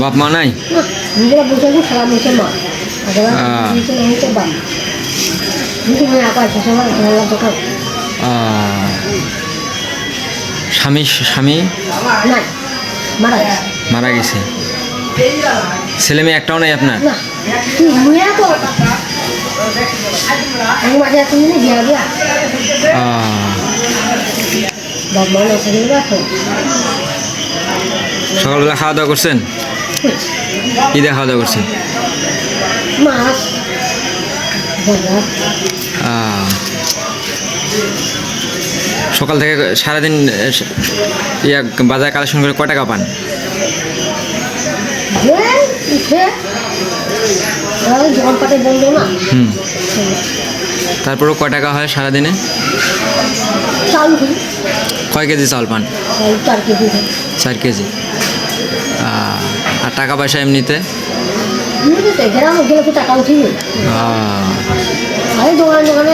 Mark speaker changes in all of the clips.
Speaker 1: বাপ মা নাই? স্বামী স্বামী?
Speaker 2: মারা গেছে।
Speaker 1: ছেলে মেয়ে একটাও নাই আপনার? সকালবেলা খাওয়া দাওয়া করছেন? কি খাওয়া দাওয়া করছেন
Speaker 2: মাছ
Speaker 1: সকাল থেকে সারাদিন ইয়া বাজার কালেকশন করে কয় টাকা পান? তারপরেও কয় টাকা হয় সারাদিনে? কয় কেজি চাল পান?
Speaker 2: চার কেজি।
Speaker 1: আর টাকা পয়সা এমনিতে?
Speaker 2: টাকা দোকানে দোকানে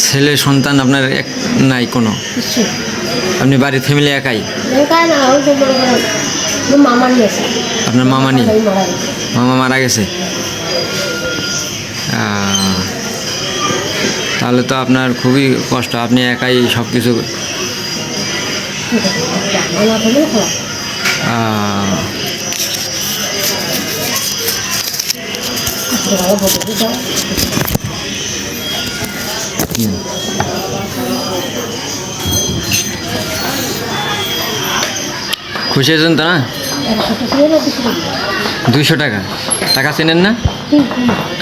Speaker 1: ছেলে সন্তান আপনার এক নাই কোনো? আপনি বাড়ির ফ্যামিলি একাই? আপনার মামা নেই মামা মারা গেছে? তাহলে তো আপনার খুবই কষ্ট, আপনি একাই সব কিছু। খুশি হয়েছেন তো না দুইশো টাকা টাকা চেনেন না।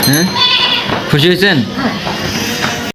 Speaker 1: হ্যাঁ খুশি হয়েছেন?
Speaker 2: হ্যাঁ।